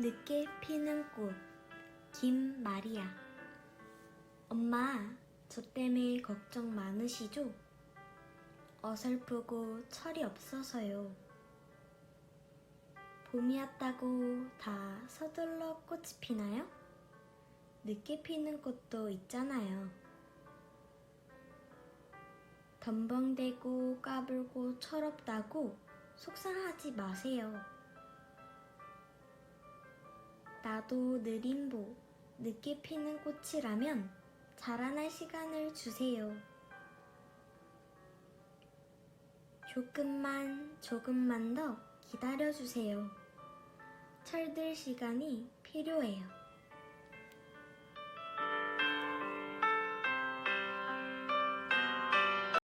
늦게 피는 꽃 김마리아 엄마 저 때문에 걱정 많으시죠? 어설프고 철이 없어서요. 봄이 왔다고 다 서둘러 꽃이 피나요? 늦게 피는 꽃도 있잖아요. 덤벙대고 까불고 철없다고 속상하지 마세요. 나도 느림보, 늦게 피는 꽃이라면 자라날 시간을 주세요. 조금만, 조금만 더 기다려주세요. 철들 시간이 필요해요.